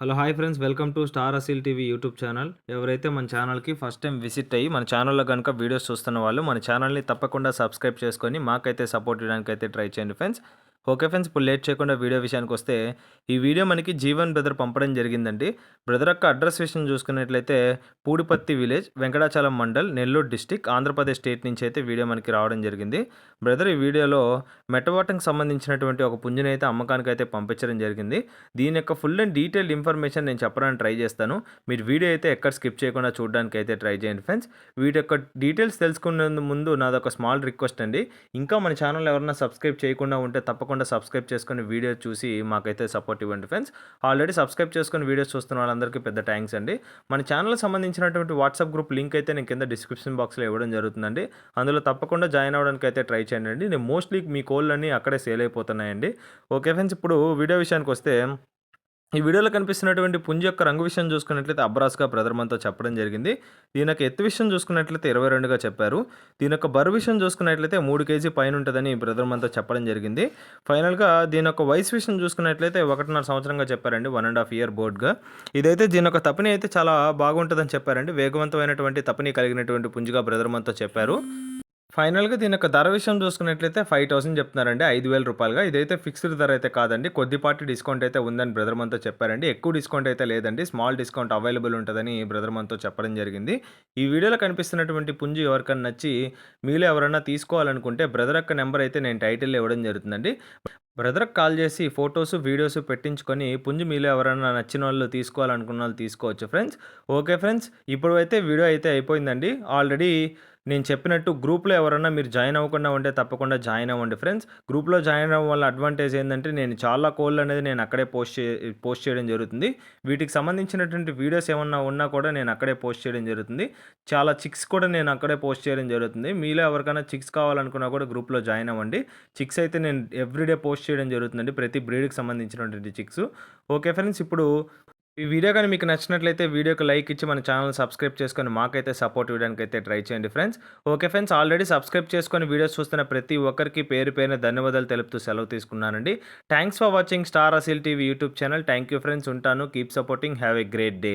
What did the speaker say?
Hello hi friends. Welcome to star Aseel TV YouTube channel. ఎవరైతే మన ఛానల్కి first time visit అయ్యి మన ఛానల్లో కనుక వీడియోస్ చూస్తున్న వాళ్ళు మన ఛానల్ని తప్పకుండా సబ్స్క్రైబ్ చేసుకొని మాకైతే సపోర్ట్ చేయడానికి అయితే ట్రై చేయండి ఫ్రెండ్స్. ఓకే ఫ్రెండ్స్ ఇప్పుడు లేట్ చేయకుండా వీడియో విషయానికి వస్తే ఈ వీడియో మనకి జీవన్ బ్రదర్ పంపడం జరిగిందండి. బ్రదర్ యొక్క అడ్రస్ విషయం చూసుకున్నట్లయితే Pudipatti village Venkatachalam mandal Nellore district Andhra Pradesh state నుంచి అయితే వీడియో మనకి రావడం జరిగింది. బ్రదర్ ఈ వీడియోలో మెటవాటంకి సంబంధించినటువంటి ఒక పుంజుని అయితే అమ్మకానికి అయితే పంపించడం జరిగింది. దీని యొక్క ఫుల్ అండ్ డీటెయిల్డ్ ఇన్ఫర్మేషన్ నేను చెప్పడానికి ట్రై చేస్తాను. మీరు వీడియో అయితే ఎక్కడ స్కిప్ చేయకుండా చూడడానికి అయితే ట్రై చేయండి ఫ్రెండ్స్. వీటి యొక్క డీటెయిల్స్ తెలుసుకునే ముందు నాదొక స్మాల్ రిక్వెస్ట్ అండి. ఇంకా మన ఛానల్ ఎవరైనా సబ్స్క్రైబ్ చేయకుండా ఉంటే తప్పకుండా సబ్స్క్రైబ్ చేసుకొని వీడియో చూసి మాకైతే సపోర్ట్ ఇవ్వండి ఫ్రెండ్స్ ఆల్రెడీ సబ్స్క్రైబ్ చేసుకొని వీడియోస్ చూస్తున్న వాళ్ళందరికీ పెద్ద థ్యాంక్స్ అండి. మన ఛానల్కి సంబంధించినటువంటి వాట్సాప్ గ్రూప్ లింక్ అయితే నేను కింద డిస్క్రిప్షన్ బాక్స్లో ఇవ్వడం జరుగుతుందండి. అందులో తప్పకుండా జాయిన్ అవ్వడానికి అయితే ట్రై చేయండి. అండి నేను మోస్ట్లీ మీ కోళ్ళన్నీ అక్కడే సేల్ అయిపోతున్నాయండి. ఓకే ఫ్రెండ్స్ ఇప్పుడు వీడియో విషయానికి వస్తే ఈ వీడియోలో కనిపిస్తున్నటువంటి పుంజ యొక్క రంగు విషయం చూసుకున్నట్లయితే అబ్రాస్గా ప్రధర్మంతో చెప్పడం జరిగింది. దీని యొక్క ఎత్తు విషయం చూసుకున్నట్లయితే ఇరవై రెండుగా చెప్పారు. దీని యొక్క బరువు విషయం చూసుకున్నట్లయితే మూడు కేజీ పైన ఉంటుందని బ్రదర్ చెప్పడం జరిగింది. ఫైనల్గా దీని యొక్క వయసు విషయం చూసుకున్నట్లయితే ఒకటిన్నర సంవత్సరంగా చెప్పారండి వన్ అండ్ హాఫ్ ఇయర్ బోర్డ్గా. ఇదైతే దీని యొక్క తపని అయితే చాలా బాగుంటుందని చెప్పారండి. వేగవంతమైనటువంటి తపని కలిగినటువంటి పుంజుగా బ్రదర్మంతో చెప్పారు. ఫైనల్గా దీని యొక్క ధర విషయం చూసుకున్నట్లయితే ఫైవ్ థౌసండ్ చెప్తున్నారండి. ఐదు వేల రూపాయలుగా. ఇదైతే ఫిక్స్డ్ ధర అయితే కాదండి. కొద్దిపాటి డిస్కౌంట్ అయితే ఉందని బ్రదర్ మనతో చెప్పారండి. ఎక్కువ డిస్కౌంట్ అయితే లేదండి. స్మాల్ డిస్కౌంట్ అవైలబుల్ ఉంటుందని బ్రదర్ మనతో చెప్పడం జరిగింది. ఈ వీడియోలో కనిపిస్తున్నటువంటి పుంజు ఎవరికైనా నచ్చి మీలో ఎవరైనా తీసుకోవాలనుకుంటే బ్రదర్ యొక్క నెంబర్ అయితే నేను టైటిల్ ఇవ్వడం జరుగుతుందండి. బ్రదర్కి కాల్ చేసి ఫొటోస్ వీడియోస్ పెట్టించుకొని పుంజు మీలో ఎవరైనా నచ్చిన వాళ్ళు తీసుకోవాలనుకున్న వాళ్ళు తీసుకోవచ్చు ఫ్రెండ్స్. ఓకే ఫ్రెండ్స్ ఇప్పుడు అయితే వీడియో అయితే అయిపోయిందండి. ఆల్రెడీ నేను చెప్పినట్టు గ్రూప్లో ఎవరైనా మీరు జాయిన్ అవ్వకుండా ఉంటే తప్పకుండా జాయిన్ అవ్వండి ఫ్రెండ్స్. గ్రూప్లో జాయిన్ అవ్వడం వల్ల అడ్వాంటేజ్ ఏంటంటే నేను చాలా కోళ్ళు అనేది నేను అక్కడే పోస్ట్ చే పోస్ట్ చేయడం జరుగుతుంది. వీటికి సంబంధించినటువంటి వీడియోస్ ఏమన్నా ఉన్నా కూడా నేను అక్కడే పోస్ట్ చేయడం జరుగుతుంది. చాలా చిక్స్ కూడా నేను అక్కడే పోస్ట్ చేయడం జరుగుతుంది. మీలో ఎవరికైనా చిక్స్ కావాలనుకున్నా కూడా గ్రూప్లో జాయిన్ అవ్వండి. చిక్స్ అయితే నేను ఎవ్రీడే పోస్ట్ చేయడం జరుగుతుందండి. ప్రతి బ్రీడ్కి సంబంధించినటువంటి చిక్స్. ఓకే ఫ్రెండ్స్ ఇప్పుడు ఈ వీడియో కానీ మీకు నచ్చినట్లయితే వీడియోకి లైక్ ఇచ్చి మన ఛానల్ సబ్స్క్రైబ్ చేసుకొని మాకైతే సపోర్ట్ ఇవ్వడానికి అయితే ట్రై చేయండి friends. Okay friends already subscribe చేసుకొని వీడియోస్ చూస్తున్న ప్రతి ఒక్కరికి పేరు పేరున ధన్యవాదాలు తెలుపుతూ సెలవు తీసుకున్నానండి. Thanks for watching star Asil TV YouTube channel thank you friends ఉంటాను. Keep supporting have a great day